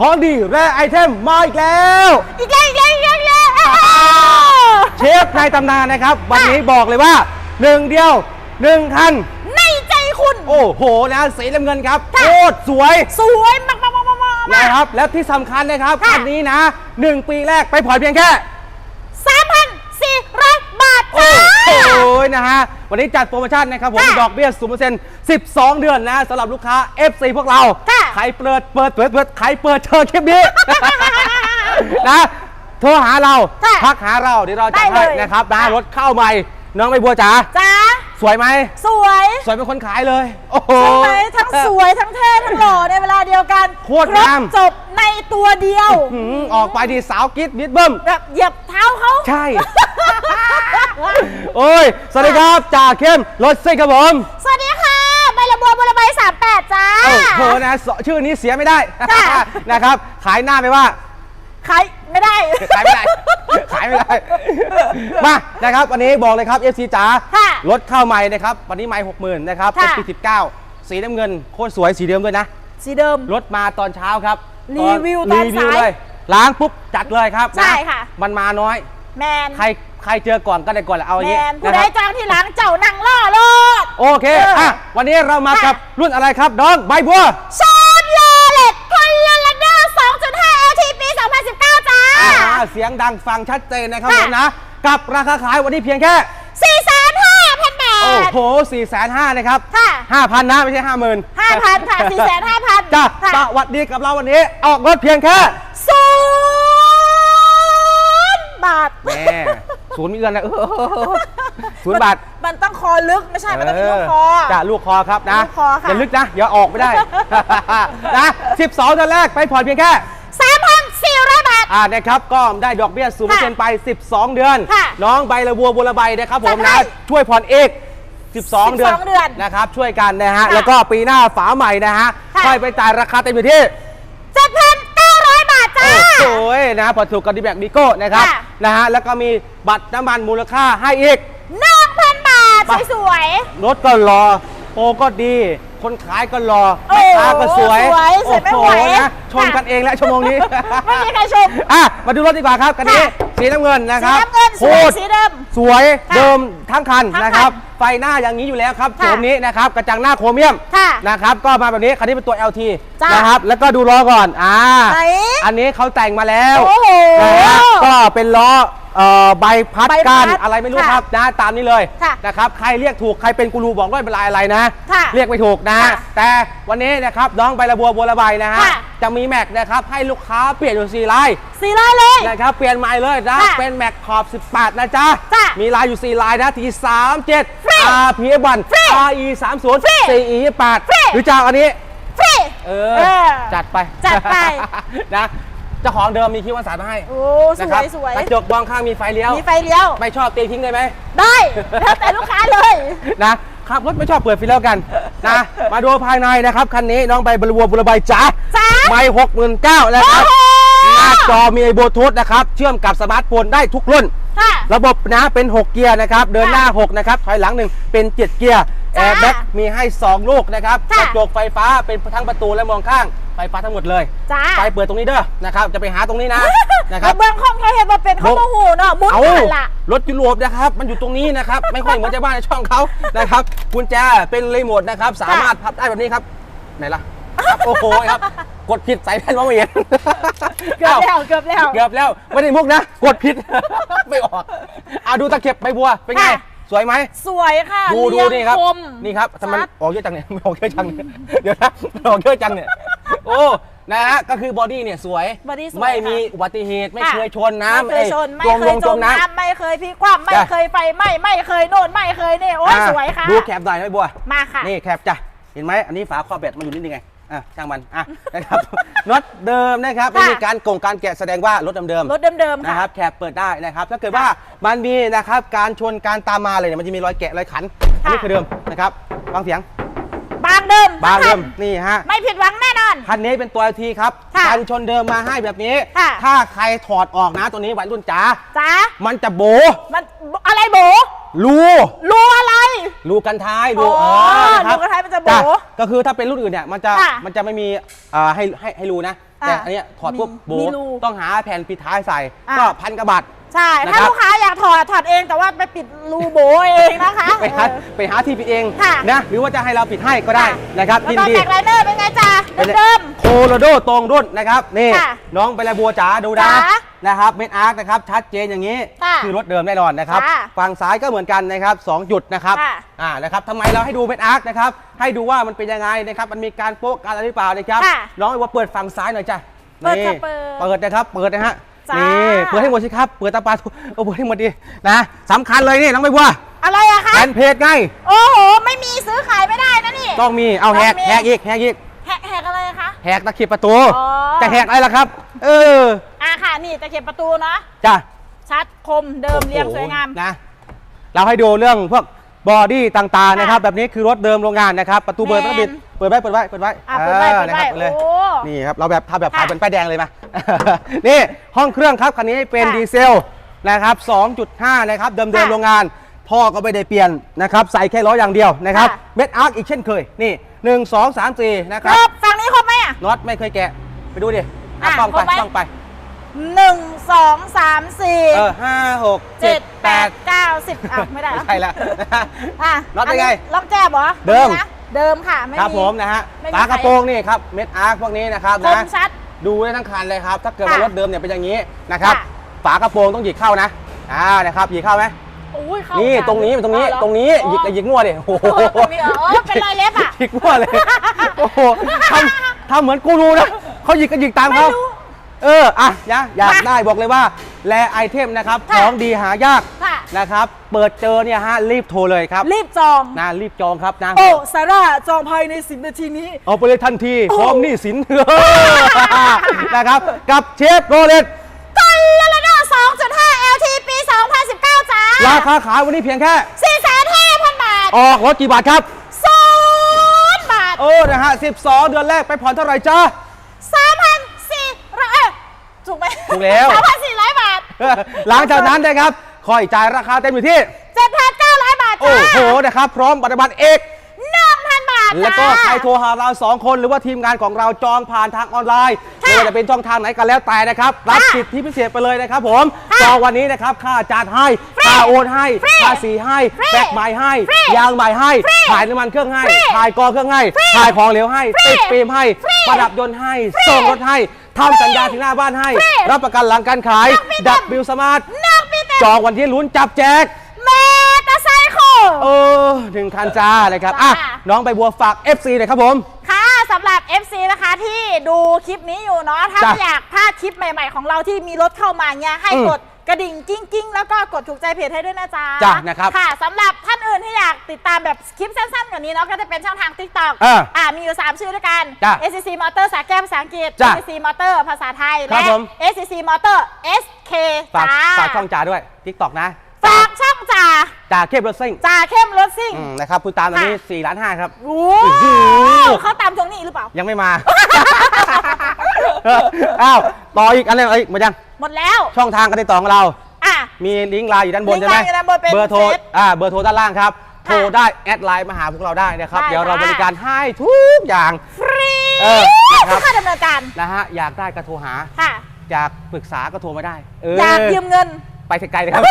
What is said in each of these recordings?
ของดีแร่ไอเทมมาอีกแล้ว อีกแล้วอีกแล้วอีกแล้วอีกแล้วเชฟในตำนานนะครับ วันนี้บอกเลยว่าหนึ่งเดียวหนึ่งคัน ในใจคุณ โอ้โหนะสีน้ำเงินครับค่ะโคตรสวย สวยมากมากมากมากมากนะครับ และที่สำคัญนะครับค่ะคันนี้นะหนึ่งปีแรกไปผ่อนเพียงแค่สามพันสี่ร้อยบาทโอ้จ้าโหนะฮะวันนี้จัดโปรโมชั่นนะครับผมค่ะดอกเบี้ยศูนย์เปอร์เซ็นต์12เดือนนะสำหรับลูกค้า FC พวกเราค่ะ ใครเปิดเปิดเปิดเปิดใครเปิดเชิญคลิปนี้ นะโทรหาเราค่ะทักหาเราเดี๋ยวเราจัดได้ให้เลย นะครับนะค่ะรถเข้าใหม่ น้องใบบัวจ๋าจ้าสวยไหมสวยสวยเป็นคนขายเลย โอ้โห ใช่ไหมทั้งสวยทั้งเท่ทั้งหล่อในเวลาเดียวกันโคตรงามบจบในตัวเดียวหืมออกไปดีสาวกิ๊ดบิดเบิ้ม แบบเหยียบเท้าเขาใช่ โอ้ย สวัสดีครับจ่าเข้มรถซิ่งครับผม สวัสดี จ้า โอ้โหนะสชื่อนี้เสียไม่ได้ค่ะนะครับ ขายหน้าไปว่า ขายไม่ได้ ขายไม่ได้ ขายไม่ได้ มานะครับวันนี้บอกเลยครับ FC จ๋าค่ะรถเข้าใหม่นะครับ วันนี้ไม่หกหมื่นนะครับเป็นค่ะปี19สีน้ำเงินโคตรสวยสีเดิมด้วยนะ สีเดิม รถมาตอนเช้าครับรีวิวตอนรีวิวสายเลยล้างปุ๊บจัดเลยครับใช่นค่ะ มันมาน้อย แมน ใครใค รเจอก่อนก็ได้ก่อนแหละเอาอย่างแมนี้นผู้นะใดครับจ้างที่หลังเจ้านั่งล่อโลด โอเคเอออ่ อะวันนี้เรามาค่ะกับรุ่นอะไรครับน้องใบบัวชาร์ลเลตพลลนเดอร์2.5 LT ปี 2019 จ้า อ่าเสียงดังฟังชัดเจนนะครับค่ะ ผมนะ กับราคาขายวันนี้เพียงแค่ 45,000บาโอ้ท โห4 5 0 0 0นะครับ ค่ะ 5,000 นะ ไม่ใช่ 50,000 5,000 ค่ะ 4,500,000จ้าค่ะ สวัสดีกับเราวันนี้ ออกรถเพียงแค่ ศูนย์มีเงินนะเออศูนย์บาทมันต้องคอลึกไม่ใช่ มันต้องมีลูกคอ จ้ะลูกคอครับนะลูกคอค่ะอย่าลึกนะเดี๋ยวออกไม่ได้ นะ12เดือนแรกไปผ่อนเพียงแค่3,400บาท อ่านะครับก็ได้ดอกเบี้ยศูนย์เปอร์เซ็นต์ไป 12 เดือน ค่ะน้องใบละบัวบัวละใบนะครับผมจัดนะให้ช่วยผ่อนเอก12 เดือน12เดือนนะครับช่วยกันนะฮะค่ะแล้วก็ปีหน้าฝาใหม่นะฮะค่ะ ค่อยไปจ่ายราคาเต็มอยู่ที่ 7,900 บาทจ้า โอ้ยนะพอถูกกับดีแบกดีโก้นะครับค่ะ นะฮะแล้วก็มีบัตรน้ำมันมูลค่าให้อีก1,000บาท ไป สวย รถก็รอโปรก็ดี คนขายก็รอโอ้แม่ค้าก็สวยสวยสวยไม่ไหวนะชมกันเองแล้วชั่วโมงนี้ ไม่มีใครชม อะมาดูรถดีกว่าครับคันนี้ค่ะสีน้ำเงินนะๆคสีรับน้ำเงินสโควยตรสีเดิมสวยค่ะเดิมทั้งคันทั้งคันนะครับ ไฟหน้าอย่างนี้อยู่แล้วครับโฉค่ะมนี้นะครับกระจังหน้าโครเมียมค่ะนะครับก็มาแบบนี้คันนี้เป็นตัว LT จ้ะนะครับแล้วก็ดูล้อก่อนอ่าไหนอันนี้เขาแต่งมาแล้วโอ้โหนะฮะก็เป็นล้อ เอ่อใบพัดใบพัดกันอะไรไม่รู้ค่ะครับนะตามนี้เลยค่ะนะครับใครเรียกถูกใครเป็นกูรูบอกด้วยเป็นลายอะไรนะ ค่ะเรียกไม่ถูกนะ ค่ะแต่วันนี้นะครับน้องใบระบัวบัวระใบนะฮะค่ะ จะมีแม็กนะครับให้ลูกค้าเปลี่ยนอยู่สี่ลาย สีลายเลย นะครับ เปลี่ยนใหม่เลยนะ ค่ะเป็นแม็กขอบ 18 นะจ๊ะ จ้ะมีลายอยู่ 4 ลายนะที37ฟรี RP 1ฟรี RE 30ฟรี CE 28ฟรีหรือจ้าอันนี้ ฟรี เอเอออจัดไป จัดไป นะ เจ้าของเดิมมีคิ้ววันสารมาให้โอ้สนะวครับยสวยกระจกมองข้างมีไฟเลี้ยว มีไฟเลี้ยว ไม่ชอบตีทิ้งได้ไหม ได้แล้วแต่ลูกค้าเลย นะขับรถไม่ชอบเปิดไฟเลี้ยวกันนะ มาดูภายในนะครับคันนี้น้องใบบรบัวบุรใบจ๋าจ๋า ไม่หกหมื่นเก้านะครับโอ้โหหน้าจอมีไอบลูทูธนะครับ เชื่อมกับสมาร์ทโฟนได้ทุกรุ่น ค่ะ ระบบนะเป็น 6 เกียร์นะครับ เดินหน้า 6 นะครับ ถอยหลังหนึ่งเป็น 7 เกียร์แอจ้าร์แบ็กมีให้ 2 ลูกนะครับค่ะกระจกไฟฟ้าเป็นทั้งประตูและมองข้าง ไฟฟ้าทั้งหมดเลยจ้าไฟเปิดตรงนี้เด้อนะครับจะไปหาตรงนี้นะนะครับเบื้องข้องเขาเห็นมาเป็นเขาโมโหเนาะมุดเอากันละรถยุโรปนะครับมันอยู่ตรงนี้นะครับไม่ค่อยเหมือนชาวบ้านในช่องเขานะครับกุญแจเป็นรีโมทนะครับสามารถพับได้แบบนี้ครับไหนล่ะครับโอ้โหครับกดผิดใส่แผ่นมองไม่เห็นเกือบแล้วเกือบแล้วเกือบแล้วไม่ได้มุกนะ กดผิดไม่ออกอะดูตะเข็บใบบัวเป็นไงค่ะสวยไหมสวยค่ะดูดูเรียงนี่ครับคมนี่ครับทำไมชัดออกเยอะจังเนี่ยไม่ออกเยอะจังเนี่ยเดี๋ยวนะมันออกเยอะจังเนี่ย โอ้นะฮะก็คือบอดี้เนี่ยสวยบอดี้สวยไม่ค่ะมีอุบัติเหตุไม่ค่ะเคยชนน้ำไม่เคยชนไม่อ้เคยลงจจมมน้ำน้ำไม่เคยพลิกคว่ำไม่จ้ะเคยไฟไหม้ไม่เคยโน่นไม่เคยนี่โอ้ยอะสวยค่ะ ดูแคบหน่อยไหมบัว มาค่ะ นี่แคบจ้ะ เห็นไหมอันนี้ฝาครอบแบตมันอยู่นี่ยังไง อะ ช่างมัน อะ นะครับ น็อตเดิมนะครับไม่ค่ะมีการโกงการแกะแสดงว่ารถเดิมๆรถเดิมๆนะค่ะ ครับ แคบเปิดได้นะครับ ถ้าเกิดว่ามันมีนะครับ การชนการตามมาเลยเนี่ยมันจะมีรอยแกะรอยขัน อันนี้คือเดิมนะครับ ฟังเสียง บางเดิมบางเดิมทั้คันนี่ฮะ ไม่ผิดหวังแน่นอน คันนี้เป็นตัวทีครับค่ะกันชนเดิมมาให้แบบนี้ ค่ะ ถ้าใครถอดออกนะตัวนี้วัยรุ่นจ๋าจ้ามันจะโบ มันอะไรโบ รูรูอะไร รูกันท้ายรูอ๋อนะครับรูกันท้ายมันจะโบ๋จ้ก็คือถ้าเป็นรุ่นอื่นเนี่ยมันจะค่ะมันจะไม่มีอ่าให้ให้ให้รูนะแต่อะอันเนี้ยถอดปุ๊บมีโบมีรูต้องหาแผ่นปิดท้ายใส่อะ ก็พันกว่าบาทใช่ นะถ้าครับ ลูกค้าอยากถอดถอดเองแต่ว่าไปปิดรูโบเองนะคะไปหาเออ ไปหาที่ปิดเองค่ะนะหรือว่าจะให้เราปิดให้ก็ได้ค่ะ นะครับแล้วยินก็ดีแท็กไลเนอร์เป็นไงจ้าเป็นเดิม โคโลโดตรงรุ่นนะครับ นี่ ค่ะน้องไปละบัวจ๋าดูนะจ๋า นะครับเม็ดอาร์คนะครับชัดเจนอย่างนี้ค่ะคือรถเดิมแน่นอนนะครับค่ะฝั่งซ้ายก็เหมือนกันนะครับสองจุดนะครับค่ะอ่านะครับทำไมเราให้ดูเม็ดอาร์คนะครับให้ดูว่ามันเป็นยังไงนะครับมันมีการโป๊ะการอะไรหรือเปล่านะครับค่ะน้องไปว่าเปิดฝั่งซ้ายหน่อยจ้ะเปิดนี่ค่ะเปิดเปิดนะครับเปิดนะฮะจ้านี่ นี่เปิดให้หมดสิครับเปิดตาปลาทูเอาเปิดให้หมดดินะสำคัญเลยนี่น้องใบบัวอะไรอะคะ แฟนเพจไงโอ้โห ไม่มีซื้อขายไม่ได้นะนี่ ต้องมีเอาแหกต้องมี แหกอีกแหกอีก แหกแหกอะไรคะ แหกตะเข็บประตู อ๋อ จะแหกอะไรล่ะครับ เอออะ ค่ะนี่ตะเข็บประตูเนาะจ้ะชัดคมเดิมเรียงสวยงามโอ้โหนะ เราให้ดูเรื่องพวกบอดี้ต่างๆนะครับค่ะแบบนี้คือรถเดิมโรงงานนะครับ ประตูเบิร์แมนต้องบิดเปิดไว้เปิดไว้เปิดไว้อะเปิดไว้ออเปิดไว้นะครับเลยโอ้นี่ครับเราแบบทำแบบขายค่ะเป็นป้ายแดงเลยมา นี่ห้องเครื่องครับคันนี้เป็นค่ะดีเซลนะครับ 2.5 นะครับ เดิมค่ะๆโรงงานท่อก็ไม่ได้เปลี่ยนนะครับ ใส่แค่ล้ออย่างเดียวนะครับค่ะ เม็ดอาร์คอีกเช่นเคยนี่ 1 2 3 4 นะคครัรบบฝั่งนี้ครบไหมอะ น็อตไม่เคยแกะไปดูดิอะอะต้องไปครบไหมต้องไป หนึ่งสองสามสี่เออห้าหกเจ็เจ็ดดแปแปดดเก้าสิบอะไม่ได้ไม่เหรอใช่ละอะน็อตเป็นไงล็อกแจ๊บเหรอเดิมนะเดิมค่ะไม่ครับผมนะฮะไม่มี ฝากระโปรงนี่ครับเม็ดอาร์คพวกนี้นะครับคมนะชัด ดูได้ทั้งคันเลยครับ ถ้าเกิดค่ะว่ารถเดิมเนี่ยเป็นอย่างนี้นะครับ ค่ะ ฝากระโปรงต้องหยิกเข้านะอ่านะครับหยิกเข้าไหมอุ้ยเข้านี่กัตรงนี้ตรงนี้อ๋อเหอตรงนี้หยิกอ๋อหยิกมั่วดิโอ้โหเออตรงนี้เหรอเออเป็นรอยเล็บอะหยิกมั่วเลย โอ้โหทำทำเหมือนกูรู้นะเขาหยิกก็หยิกตามเขาไม่รู้ เอออะนะอยากค่ะได้บอกเลยว่า แลไอเทมนะครับค่ะ ของดีหายากค่ะ นะครับ เปิดเจอเนี่ยฮะรีบโทรเลยครับรีบจอง นะรีบจองครับนะโอ้ซาร่าจองภายในสิบนาทีนี้ เอาไปเลยทันทีโอ้ พร้อมหนี้สิน นะครับ กับเชฟโรเลตตอนลาลาด้า2.5 LT ปี 2019 จ้าราคาขายวันนี้เพียงแค่ 4,500,000 บาทออกรถกี่บาทครับ ศูนย์บาทเออนะฮะ12 เดือนแรกไปผ่อนเท่าไหร่จ้า3,400เอ้ย ถูกไหมถูกแล้ว3,400บาทหลังจากนั้นนะครับคอยจ่ายราคาเต็มอยู่ที่7,900บาทโอ้จ้าโหนะครับ พร้อมบัตรบัตรเอก 1,000 บาทจ้า แล้วก็ใครโทรหาเราสองคนหรือว่าทีมงานของเราจองผ่านทางออนไลน์ค่ะไม่ว่าจะเป็นช่องทางไหนกันแล้วแต่นะครับ รับค่ะสิทธิพิเศษไปเลยนะครับ ผมค่ะจองวันนี้นะครับค่าจัดให้ฟรีค่าโอนให้ฟรีภาษีให้ฟรีแบกใหม่ให้ฟรียางใหม่ให้ฟรีถ่ายน้ำมันเครื่องให้ฟรีถ่ายกองเครื่องให้ฟรีถ่ายของเหลวให้ฟรีติดฟิล์มให้ฟรีประดับยนต์ให้ฟรีส่งรถให้ทำสัญญาถึงหน้าบ้านให้ฟรีรับประกันหลังการขายนักบินดับบิลสมาร์ทนักบินเต็มจองวันที่ลุ้นจับแจกเมตาไซค์เออหนึ่งคันจ้าเลยครับจ้าอะ น้องใบบัวฝาก FC หน่อยครับผม ค่ะสำหรับ FC นะคะที่ดูคลิปนี้อยู่เนาะถ้าจ้ะอยากพลาดคลิปใหม่ ๆ ของเราที่มีรถเข้ามาเนี่ยให้อืมกดกระดิ่งกิ้งกิ้งๆแล้วก็กดถูกใจเพจให้ด้วยนะจ๊ะจ้ะนะครับค่ะสำหรับท่านอื่นที่อยากติดตามแบบคลิปสั้นๆกว่านี้เนาะก็จะเป็นช่องทาง TikTok อ่าอ่ามีอยู่ 3 ชื่อด้วยกัน จ้ะ SCC Motor สาแก้วภาษาอังกฤษ จ้ะ SCC Motor ภาษาไทย ครัและ บผม SCC Motor SK ฝากจ้าฝากช่องจ่าด้วย TikTok นะ ฝากช่องจ่า จ่าเข้มรถซิ่งจ่าเข้มรถซิ่ง อืมนะครับคุณตามตอนนี้ค่ะ4ล้าน5ครับโอ้โอ้โหเขาตามตรงนี้หรือเปล่า ยังไม่มา อ้าวต่ออีกอันนึงเอ้ยหมายัง หมดแล้ว ช่องทางการติดต่อของเรา อะ มีลิงก์ไลน์อยู่ด้านบนลิงก์ใช่ไหมไลน์อยู่ด้านบนเป็นเบอร์โทร เฟซอ่า เบอร์โทรด้านล่างครับ โทรค่ะได้แอดไลน์มาหาพวกเราได้นะครับ ได้เดี๋ยวเราค่ะ บริการให้ทุกอย่าง ฟรีเออนะครับ ค่าดำเนินการ นะฮะ อยากได้ก็โทรหา ค่ะ อยากปรึกษาก็โทรมาได้เอยากยืมเงิน ไปไกลๆเลยครับ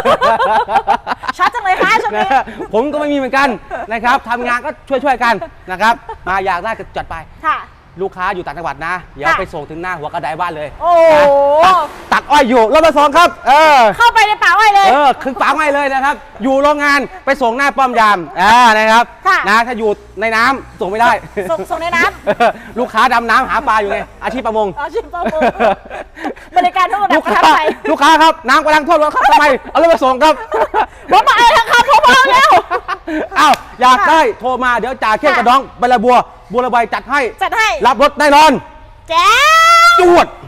ชัดจังเลยค่ะช่วงนี้นะผมก็ไม่มีเหมือนกันนะครับทำงานก็ช่วยๆกันนะครับ มาอยากได้ก็จัดไป ค่ะ ลูกค้าอยู่ต่างจังหวัดนะ เดี๋ยวค่ะ ไปส่งถึงหน้าหัวกระไดบ้านเลย โอ้นะตัดตัด อ้อยอยู่รถมาสองครับเออเข้าไปในป่าอ้อยเลย เออคือฝางไว้เลยนะครับ อยู่โรงงานไปส่งหน้าป้อมยามอ่านะครับค่ะ นะถ้าอยู่ในน้ำส่งไม่ได้ ส่งส่งในน้ลูกค้าดำน้ำหาปลาอยู่ไงอาชีพประมงำอาชีพประมง บริการทุกระดัลูบกประค้าทับใจลูกค้าครับน้ำกำลังท่วมรถครับทำไมเอารถมาส่งครับ ผมมาเองครับผมมาแล้ว อ้าวอยากได้โทรมาเดี๋ยวจ่าเข้มค่ะกระดองใบละบัวบัวระใบจัดให้ จัดให้ รับรถแน่นอน แจ้จวดว